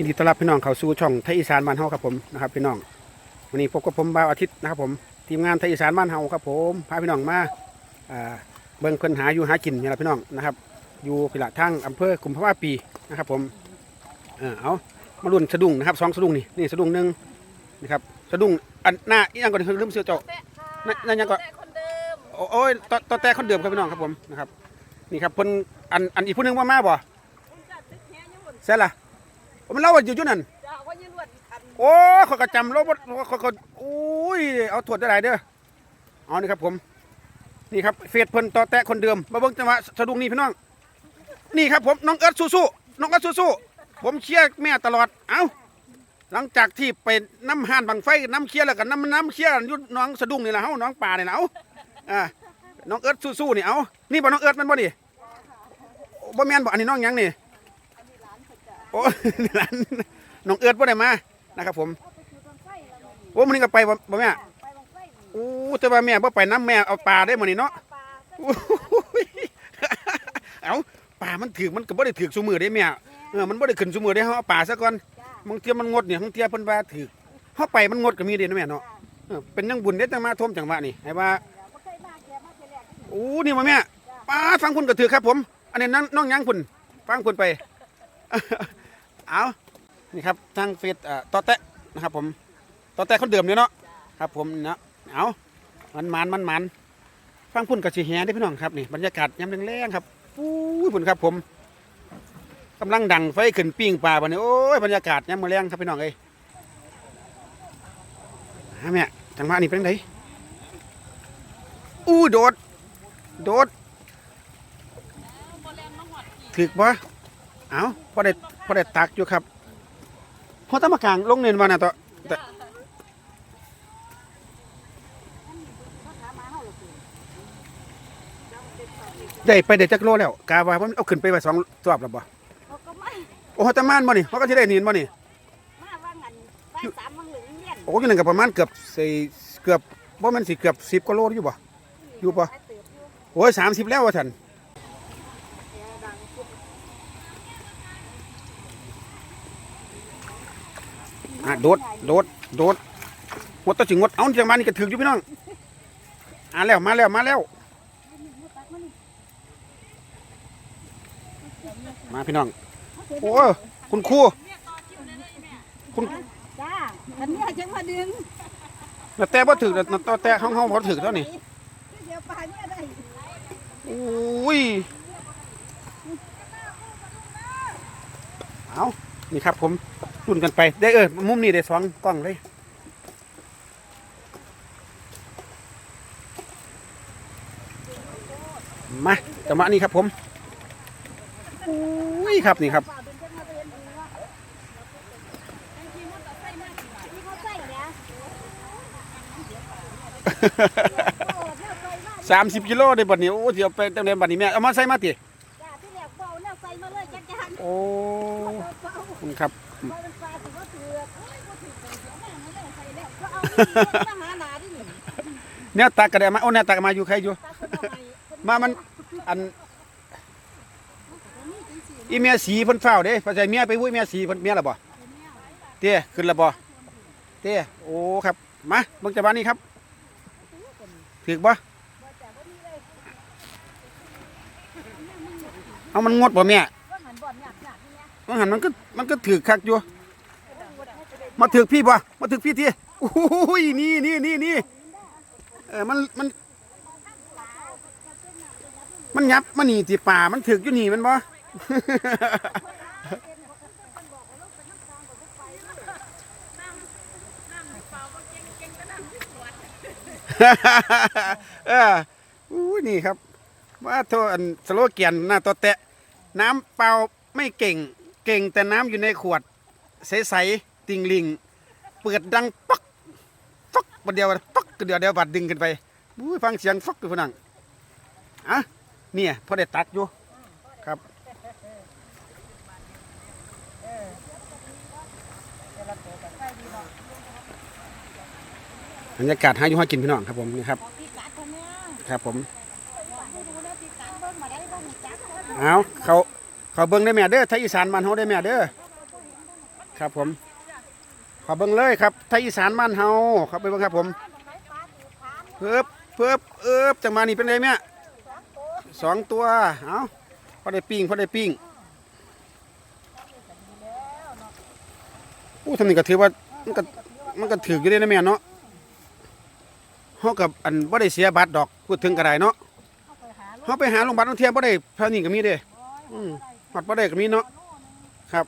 ยินดีต้อนรับพี่น้องเข้าสู่ช่องไทยอีสานบ้านเฮาครับผมนะครับพี่น้องวันนี้พบกับผมบ่าวอาทิตย์นะครับผมทีมงานไทยอีสานบ้านเฮาครับผมพาพี่น้องมาเบิ่งเพิ่นหาอยู่หากินนี่ล่ะพี่น้องนะครับอยู่พิละทางอำเภอกุมภาวะปีนะครับผมเออเอามาลุ้นสะดุ้งนะครับสองสะดุ้งนี่นี่สะดุ้งหนึ่งนะครับสะดุ้งอันหน้าอีกอย่างก่อนลืมเสื้อเจ้านั่นนั่นยังก็แต่คนเดิมโอ้ยตอตอแต่คนเดิมครับพี่น้องครับผมนะครับนี่ครับเพิ่นอันอันอีกผู้หนึงว่ามาบ่คุณกัดตึกแฮยุ่นเสร็จละ มันเล่าว่าอยู่จุดนั้นจะว่ายืนวดคันโอ้ยเขาก็จำเราบ่เขาเขาโอ้ยเอาตรวจได้หลายเด้อเอานี่ครับผม นี่ครับเฟซเพิ่นต่อแตะคนเดิมมาเบิ่งจังหวะสะดุ้งนี่พี่น้องนี่ครับผมน้องเอิร์ธสู้ๆน้องเอิร์ธสู้ๆผมเชียร์แม่ตลอดเอ้าหลังจากที่ไปน้ำห่านบังไฟน้ำเชียร์แล้วก็น้ำน้ำเชียร์อยุดน้องสะดุ้งนี่แหละเฮาน้องป่านี่แหละเอ้าอ่าน้องเอิร์ธสู้ๆนี่เอ้านี่บ่น้องเอิร์ธมันบ่นี่บ่แม่นบ่อันนี้น้องหยังนี่ โอ้หลานน้องเอิร์ธบ่ได้มานะครับ ผมโอ้มันนี่ก็ไปบ่บ่แม่โอ้แต่ว่าแม่บ่ไปน้ำแม่เอาปลาได้มื้อนี้เนาะโอ้ยเอ้าปลามันถือมันก็บ่ได้ถือซุมือได้แม่เออมันบ่ได้ขึ้นซุมือได้เฮาเอาปลาซะก่อนบางเทียมันงดเนี่ยบางเทียเพิ่นว่าถือเฮาไปมันงดก็มีเด้นะแม่เนาะเป็นยังบุญเด้จังมาท่วมจังหวะนี่ให้ว่าโอ้นี่มาแม่ปลาฟังคุณก็ถือครับผม อันนี้น้องน้องยังคุณฟังคุณไป เอานี่ครับทางเฟซเอ่อต่อแตะนะครับผมต่อแตะคนเดิมเนี่ยเนาะครับผมเนาะเอามันมันมันมันฟังพุ่นกับสีแหได้อพี่น้องครับนี่บรรยากาศยามแรงๆครับอู้ยพุ่นครับผมกำลังดังไฟขึ้นปิ้งปลาบันนี้โอ้ยบรรยากาศยามแรงครับพี่น้องเอ้ยฮะแม่จังหวะนี้เป็นไงอู้โดด โดดถึกปะเอาพอได้พ อได้ตักอยู่ครับพอตะมากลางลงเนินมาน่ะต่อแต่ได้ไปได้จักโลแล้วกาว่ามันเอาขึ้นไปไว้สองรอบแล้วบ่เขาก็ไม่โอ้โหตะมานบ่นี่เขาก็สิได้เนินบ่นี่มาว่างันไปสามวังเหลืองเลี้ยนโอ้ยนั่นก็ประมาณเกือบสี่เกือบบ่แม่นสิเกือบ10กว่าโลอยู่บ่อยู่ปะไปเติบอยู่โอ้ย30แล้วว่าซั่น แกดังพุด อะโดดโดดโดดงดต่อสิงดเอาจังมานี่ก็ถึกอยู่พี่น้องอ่าแล้วมาแล้วมาแล้ว มาพี่น้องโอ้ยคุณครูคุณจ้าอันเนี้ยจังมาดึงแล้วแต่บ่ถึกแล้วแต่แต่เฮาเฮาบ่ถึกเท่านี้เดี๋ยวปลาเนี่ยได้โอ้ยเอานี่ครับผม รุ่นกันไปได้เออมุมนี้ได้สองกล้องเลยมาจังหวะนี้ครับผมโอ้ยครับนี่ครับปลาเป็นจังมาเรียนดูว่าที่เขาใส่เนี่ยโอ้เนี่ยใส่มาสามสิบกิโลได้บัดนี้โอ้เดี๋ยวไปตั้งแต่บัดนี้แม่เอามาใส่มาติจ้าที่แรกเบาเนี่ยใส่มาเลยจักจันโอ้เบาขอบคุณครับว่า เป็นปลาถือว่าถือโอ้ยว่าถือเสียแม่ไม่ได้ใส่แล้วก็เอานี่มาหาหนาดินี่เนี่ยตักระเดมาโอ้เนี่ยตักมาอยู่ใครอยู่ตาคนเอาใหม่มามันอันอีเมียสีเพิ่นเฝ้าเด้พอใจเมียไปวุ้ยเมียสีเพิ่นเมียละบ่เตี้ยขึ้นละบ่เตี้ยโอ้ครับมาเบิ่งจากบ้านนี้ครับถึกบ่เอามันงดบ่แม่ มันหันมันก็มันก็ถึกคักอยู่ มาถึกพี่บ่มาถึกพี่ทีโอ้ยนี่นี่นี่นี่เออมันมัน มันยับมันหนีที่ป่ามันถึกอยู่นีมันบ่เอออู้นี่ครับ ว่าโทษอันสโลแกนหน้าตัวแตะ น้ำเปล่าไม่เก่ง เก่งแต่น้ำอยู่ในขวด ใสๆติ่งลิง เปิดดังปักฟักประเดียวปักเดียวเดียวบัดดึงขึ้นไปอู้ยฟังเสียงฟักอยู่พนังอะเนี่ยพอได้ตักอยู่ครับบรรยากาศใหาอยู่หากินพี่น้องครับผมนี่ครับครับผมให้ดูแล้วเอาเขา ขาเบิ่งได้แม่เด้อไทยอีสานบ้านเฮาได้แม่เด้อครับผมขอเบิ่งเลยครับไทยอีสานบ้านเฮาครับไปเบิ่งครับผมเพิ่บเพิ่บเอิบจังมานี่เป็นไงแม่สองตัวเอาพอได้ปิ้งพอได้ปิ้งอู้ทำนี่ก็ถือว่ามันก็มันก็ถืออยู่ได้นะแม่เนาะเฮากับอันบ่ได้เสียบัตรดอกพูดถึงก็ได้เนาะเฮาไปหาโรงพยาบาลท่องเที่ยวบ่ได้เท่านี้ก็มีเด้อืม ฮอดบ่ได้ก็มีเนาะครับ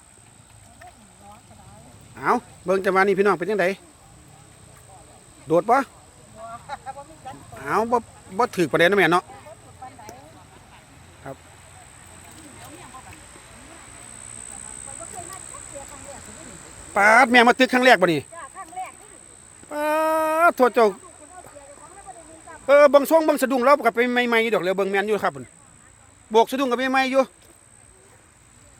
เอาเบิ่งจังหวะนี้พี่น้องเป็นจังไดโดดปะเอาบ่บ่ถือประเด็นนะแม่เนาะครับปาดแม่มาตึกครั้งแรกบ่นี่จ้าครั้งแรกนี่ปาดโทษเจ้าเออเบิ่งช่วงเบิ่งสะดุ้งเรากับไปใหม่ๆอยู่ดอกเลยเบิ่งแม่นอยู่ครับพุ่นโบกสะดุ้งกับไปใหม่ๆอยู่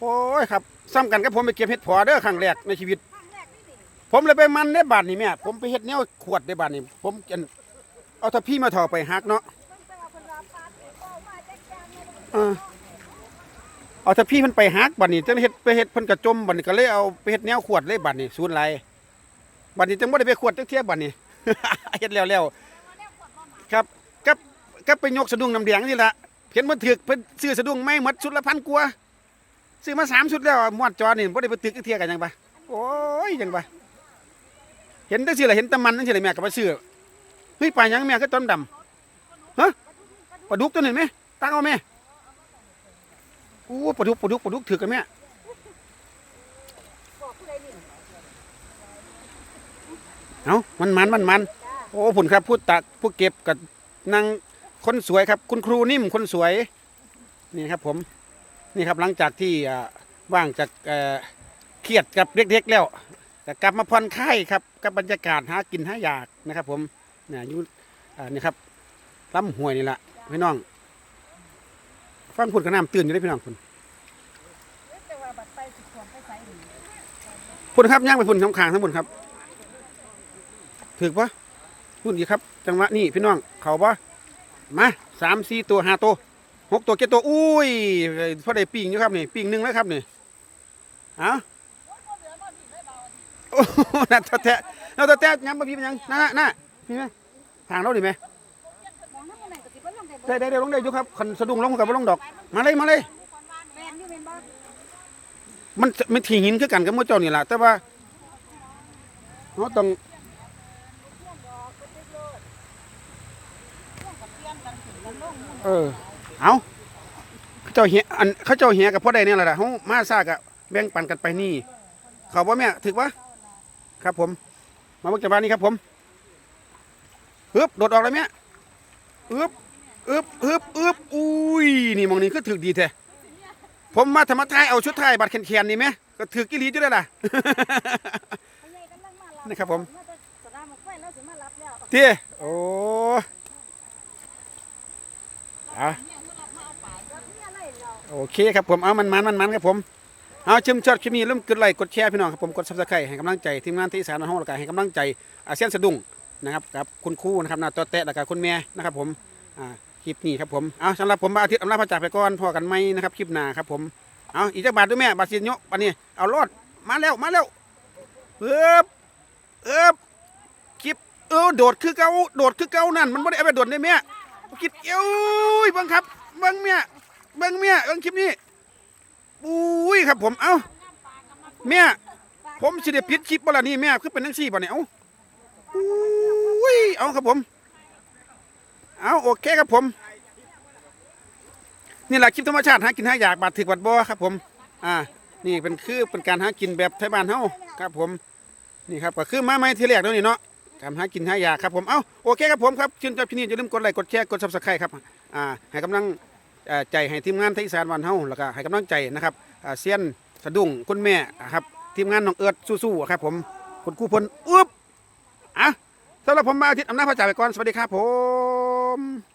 โอ้ยครับซ้ำกันกับผมไปเก็บเห็ดผอเด้อครั้งแรกในชีวิต ผมเลยไปมันได้บาทนี่แม่ผมไปเฮ็ดแนวขวดได้บาทนี่ผมเอาถ้าพี่มาถอไปฮักเนาะเอาถ้าพี่มันไปฮักบัดนี้จังเฮ็ดไปเฮ็ดเพิ่นกระจมบัดนี้ก็เลยเอาไปเฮ็ดแนวขวดเลยบัดนี้ศูนย์ไรบัดนี้จังบ่ได้ไปขวดจักเทียบัดนี้เฮ็ดแล้วแล้วครับกับกับไปยกสะดุ้งน้ำแดงนี่ละเห็นมันถึกเพิ่นซื้อสะดุ้งไม่หมดชุดละพันกว่า ซื้อมาสามชุดแล้วมวดจอนี่บ่ได้ไปตึกเทียกันยังปะโอ้ยยังปะเห็นจังซี่ล่ะเห็นตะมันจังซี่ล่ะแม่ก็ไปซื้อเฮ้ยปลายังแม่คือต้นดำฮะปลาดุกตัวนี้ไหมตั้งเอาแม่โอ้ปลาดุกปลาดุกปลาดุกถือกันแม่บอกผู้ใดนี่เอามันมันมันมันโอ้ผุนครับผู้ตักผู้เก็บกับนางคนสวยครับ คุณครูนิ่มคนสวย นี่ครับผม นี่ครับหลังจากที่ว่างจากเครียดกับเด็กๆแล้วจะกลับมาผ่อนคลายครับกับบรรยากาศหากินหาอยากนะครับ ผมเนี่ยอยู่นี่ครับลำห้วยนี่แหละพี่น้องฟังพุ่นกับน้ำตื่นอยู่ได้พี่น้องพุ่นแต่ว่าบัดไปสิขวมไปใส่นี่พุ่นครับย่างไปพุ่นข้างๆทั้งหมดครับถือปะพุ่นดีครับ จังหวะนี่พี่น้องเขาปะมาสามสี่ตัวห้าตัว หกตัวเจ็ดตัวอุ้ยพอได้ปิ่งอยู่ครับนี่ปิ่งหนึ่งแล้วครับนี่เอาโอ้โหน่าตะแทะน่าตะแทะย้ำมาพี่เป็นยังน่าน่าพี่ไหมทางเราดิไหมได้ได้ได้ลงได้อยู่ครับคันสะดุ้งลงกับลงดอก มาเลยมาเลย มันมันมันถี่หินคือกันกับหมอเจ้านี่แหละแต่ว่าเราต้องเออ เอาเขาเจ้าเหียอันเขาเจ้าเหียกับพ่อใดเนี่ยแหละเขามาซากะแบ่งปันกันไปนี่ เขาว่าแม่ถึกวะครับผม มาเบิกจากบ้านนี้ครับผมฮึบโดดออกเลยแม่อึบอึบอึบอึบอุ้ยนี่มองนี่ก็ถึกดีแท้ผมมาธรรมทายเอาชุดไทยบัตรแขนๆนี่ไหมก็ถือกิลีอยู่ได้ล่ะนี่ครับผมเตี้ยโอ้เอา รับเนี่ยอะไรแล้ว โอเคครับผมเอามันมันมันมันครับผมเอาชิมชอดคลิปนี้เริ่มกดไลค์กดแชร์พี่น้องครับผมกดซับสไครต์ให้กำลังใจทีมงานที่สานห้องละก็ให้กำลังใจอาเซียนสะดุ้งนะครับกับคุณครูนะครับนาตัวแตะละก็คุณแม่นะครับผมอ่าคลิปนี้ครับผมเอาสำหรับผมอาทิตย์อำลาพระจากไปก่อนพอกันไหมนะครับคลิปหน้าครับผมเอาอีกจักบาทด้วยแม่บาทสินโยะบัดนี้เอารอดมาแล้วมาแล้วเอิบเอิบคลิปเออโดดคือเก่าโดดคือเก่านั่นมันไม่ได้เอาไปโดดได้แม่คิดเอ้ยบังครับบังเมีย เบังเมียเบังคลิปนี้อุ้ยครับผมเอ้าแม่ผมสิได้ปิดคลิปบ่ล่ะนี่แม่คือเป็นจังซี่บ่เนี่ยเอ้าอุ้ยเอาครับผม เอาโอเคครับผม นี่แหละคลิปธรรมชาติหากินหาอยากบาดถึกบาดบ่ครับผม อ่า นี่เป็นคือเป็นการหากินแบบไทยบ้านเฮาครับผมนี่ครับก็คือมาไม่ทีแรกแล้วนี่เนาะการหากินหายาครับผม เอ้าโอเคครับผมครับชื่นชอบที่นี่อย่าลืมกดไลค์กดแชร์กด Subscribe ครับ อ่า ให้กำลัง ใจให้ทีมงานไทยสารวันเฮาแล้วก็ให้กำลังใจนะครับเซียนสะดุ้งคุณแม่ครับทีมงานน้องเอิร์ดสู้ๆครับผมคุณครูพลอุ๊บอะสำหรับผมมาอาทิตย์อำนาจพระจ่าไปก่อนสวัสดีครับผม